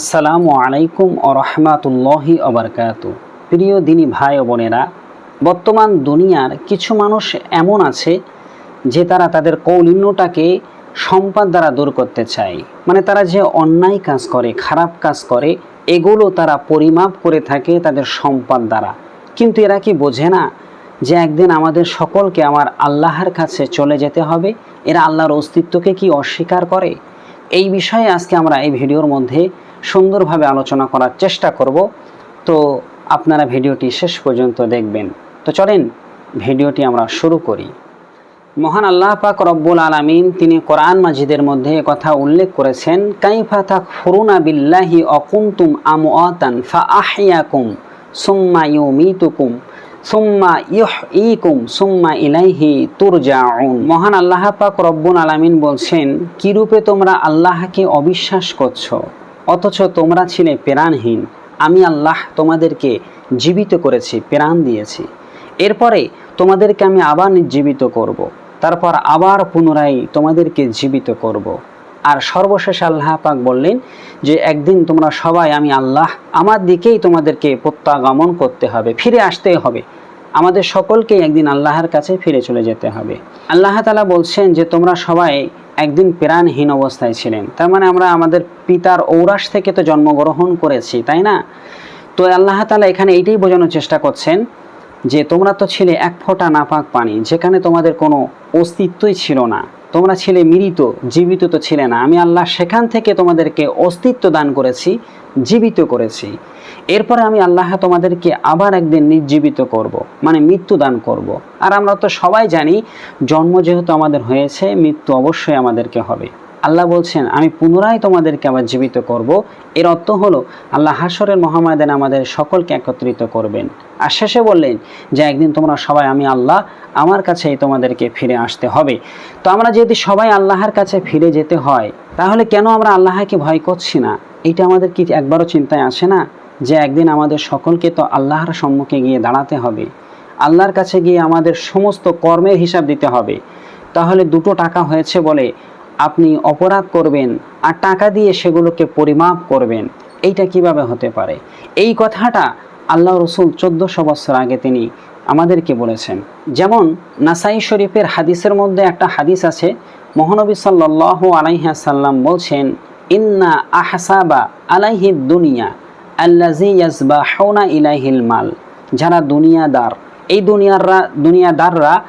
আসসালামু আলাইকুম ও রহমাতুল্লাহি অবরকাত প্রিয় দিনী ভাই ও বোনেরা, বর্তমান দুনিয়ার কিছু মানুষ এমন আছে যে তারা তাদের কৌলিন্যটাকে সম্পদ দ্বারা দূর করতে চায়। মানে তারা যে অন্যায় কাজ করে, খারাপ কাজ করে, এগুলো তারা পরিমাপ করে থাকে তাদের সম্পদ দ্বারা। কিন্তু এরা কি বোঝে না যে একদিন আমাদের সকলকে আমার আল্লাহর কাছে চলে যেতে হবে? এরা আল্লাহর অস্তিত্বকে কি অস্বীকার করে? এই বিষয়ে আজকে আমরা এই ভিডিওর মধ্যে সুন্দরভাবে আলোচনা করার চেষ্টা করব। তো আপনারা ভিডিওটি শেষ পর্যন্ত দেখবেন। তো চলেন ভিডিওটি আমরা শুরু করি। মহান আল্লাহ পাক রব্বুল আলামিন তিনি কোরআন মাজিদের মধ্যে কথা উল্লেখ করেছেন, কাইফা তাক ফুরুনা বিল্লাহি অকুমতুম আমওয়াতান ফা আহিয়াকুম সুম্মা ইউমিতুকুম সুম্মা ইউহইকুম সুম্মা ইলাইহি তুরজাউন। মহান আল্লাহ পাক রব্বুল আলামিন বলছেন কি রূপে তোমরা আল্লাহকে অবিশ্বাস করছ? অথচ তোমরা ছিলে প্রাণহীন আমি আল্লাহ তোমাদেরকে জীবিত করেছি, প্রাণ দিয়েছি এরপরে তোমাদেরকে আমি আবার জীবিত করব। তারপর আবার পুনরায় তোমাদেরকে জীবিত করব। আর সর্বশেষ আল্লাহ পাক বললেন যে, একদিন তোমরা সবাই, আমি আল্লাহ, আমার দিকেই তোমাদেরকে প্রত্যাগমন করতে হবে, ফিরে আসতে হবে আমাদের সকলকেই একদিন আল্লাহর কাছে ফিরে চলে যেতে হবে আল্লাহ তালা বলছেন যে, তোমরা সবাই একদিন প্রাণহীন অবস্থায় ছিলেন। তার মানে আমরা আমাদের পিতার ঔরাস থেকে তো জন্মগ্রহণ করেছি, তাই না? তো আল্লাহ তালা এখানে এইটাই বোঝানোর চেষ্টা করছেন যে তোমরা তো ছিলে এক ফোঁটা নাপাক পানি, যেখানে তোমাদের কোনো অস্তিত্বই ছিল না তোমরা ছিলে মৃত, জীবিত তো ছিলে না আমি আল্লাহ সেখান থেকে তোমাদেরকে অস্তিত্ব দান করেছি, জীবিত করেছি এরপরে আমি আল্লাহ তোমাদেরকে আবার একদিন নির্জীবিত করব। মানে মৃত্যু দান করব। আর আমরা তো সবাই জানি, জন্ম যেহেতু আমাদের হয়েছে, মৃত্যু অবশ্যই আমাদেরকে হবে আল্লাহ বলছেন, আমি পুনরায় তোমাদেরকে আবার জীবিত করব। এর অর্থ হলো, আল্লাহ হাসরের মহামায়দানে আমাদের সকলকে একত্রিত করবেন। আর শেষে বললেন যে, একদিন তোমরা সবাই আমি আল্লাহ, আমার কাছেই তোমাদেরকে ফিরে আসতে হবে। তো আমরা যদি সবাই আল্লাহর কাছে ফিরে যেতে হয়, তাহলে কেন আমরা আল্লাহকে ভয় করছি না? এটা আমাদের কি একবারও চিন্তায় আসে না? যে, একদিন আমাদের সকলকে তো আল্লাহর সম্মুখে গিয়ে দাঁড়াতে হবে। আল্লাহর কাছে গিয়ে আমাদের সমস্ত কর্মের হিসাব দিতে হবে। তাহলে দুটো টাকা হয়েছে বলে আপনি অপরাধ করবেন আর টাকা দিয়ে সেগুলোকে পরিমাপ করবেন। এইটা কীভাবে হতে পারে? এই কথাটা আল্লাহ রসুল চোদ্দশো বছর আগে তিনি আমাদেরকে বলেছেন। যেমন নাসাই শরীফের হাদিসের মধ্যে একটা হাদিস আছে, মহানবী সাল্লাহ আলাইহাসাল্লাম বলছেন, ইন্না আহসাবা আলাইহি দুনিয়া আল্লাজি ইয়াজবা ইলাইহিল মাল। যারা দুনিয়াদার, এই দুনিয়াররা দুনিয়াদাররা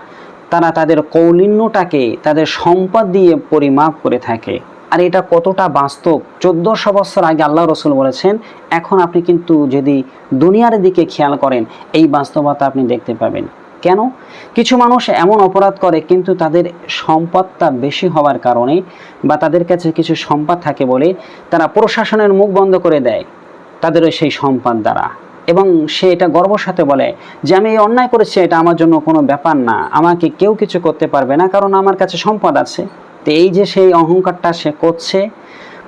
তারা তাদের কৌলিন্যটাকে, তাদের সম্পদ দিয়ে পরিমাপ করে থাকে। আর এটা কতটা বাস্তব? চোদ্দশো বছর আগে আল্লাহ রসুল বলেছেন, এখন আপনি কিন্তু যদি দুনিয়ার দিকে খেয়াল করেন, এই বাস্তবতা আপনি দেখতে পাবেন। কেন? কিছু মানুষ এমন অপরাধ করে, কিন্তু তাদের সম্পদটা বেশি হওয়ার কারণে বা তাদের কাছে কিছু সম্পদ থাকে বলে তারা প্রশাসনের মুখ বন্ধ করে দেয় তাদের ওই সেই সম্পদ দ্বারা। এবং সে এটা গর্বর সাথে বলে যে আমি এই অন্যায় করেছি এটা আমার জন্য কোনো ব্যাপার না। আমাকে কেউ কিছু করতে পারবে না কারণ আমার কাছে সম্পদ আছে। তো এই যে সেই অহংকারটা সে করছে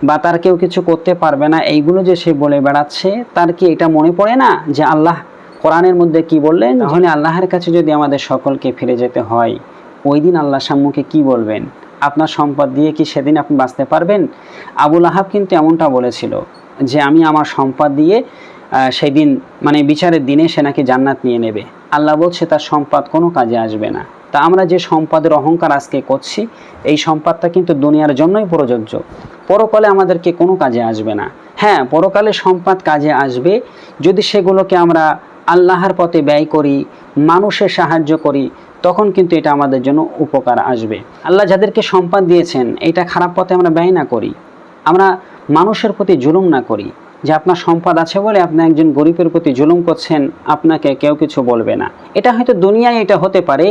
বা তার কেউ কিছু করতে পারবে না এইগুলো যে সে বলে বেড়াচ্ছে তার কি এটা মনে পড়ে না যে আল্লাহ কোরআনের মধ্যে কি বললেন? তাহলে আল্লাহর কাছে যদি আমাদের সকলকে ফিরে যেতে হয় ওই দিন আল্লাহ সম্মুখে কি বলবেন? আপনার সম্পদ দিয়ে কি সেদিন আপনি বাঁচতে পারবেন? আবুল আহাব কিন্তু এমনটা বলেছিল যে আমি আমার সম্পদ দিয়ে সেই দিন মানে বিচারের দিনে সে নাকি জান্নাত নিয়ে নেবে। আল্লাহ বলছে, তার সম্পদ কোনো কাজে আসবে না। তা আমরা যে সম্পদের অহংকার আজকে করছি, এই সম্পদটা কিন্তু দুনিয়ার জন্যই প্রযোজ্য। পরকালে আমাদেরকে কোনো কাজে আসবে না। হ্যাঁ পরকালে সম্পদ কাজে আসবে যদি সেগুলোকে আমরা আল্লাহর পথে ব্যয় করি, মানুষের সাহায্য করি, তখন কিন্তু এটা আমাদের জন্য উপকার আসবে। আল্লাহ যাদেরকে সম্পদ দিয়েছেন, এটা খারাপ পথে আমরা ব্যয় না করি। আমরা মানুষের প্রতি জুলুম না করি। যে আপনার সম্পদ আছে বলে আপনি একজন গরিবের প্রতি জুলুম করছেন, আপনাকে কেউ কিছু বলবে না। এটা হয়তো দুনিয়ায় এটা হতে পারে।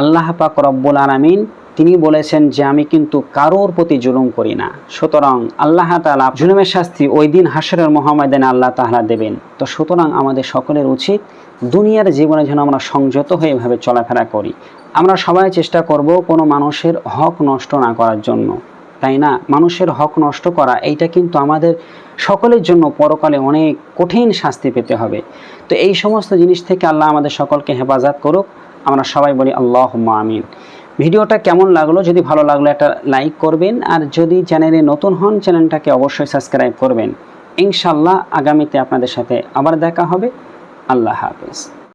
আল্লাহ পাক রব্বুল আলমিন তিনি বলেছেন যে, আমি কিন্তু কারোর প্রতি জুলুম করি না। সুতরাং আল্লাহ তালা জুলুমের শাস্তি ওই দিন হাসরের মহাময়দানে আল্লাহ তাহলা দেবেন। তো সুতরাং আমাদের সকলের উচিত দুনিয়ার জীবনে যেন আমরা সংযত হয়ে এভাবে চলাফেরা করি। আমরা সবাই চেষ্টা করব কোনো মানুষের হক নষ্ট না করার জন্য। তাই না? মানুষের হক নষ্ট করা, এইটা কিন্তু আমাদের সকলের জন্য পরকালে অনেক কঠিন শাস্তি পেতে হবে। তো এই সমস্ত জিনিস থেকে আল্লাহ আমাদের সকলকে হেফাজত করুক। আমরা সবাই বলি আল্লাহ আমিন। ভিডিওটা কেমন লাগল? যদি ভালো লাগল একটা লাইক করবেন। আর যদি চ্যানেলে নতুন হন, চ্যানেলটাকে অবশ্যই সাবস্ক্রাইব করবেন। ইনশাল্লাহ আগামীতে আপনাদের সাথে আবার দেখা হবে। আল্লাহ হাফেজ।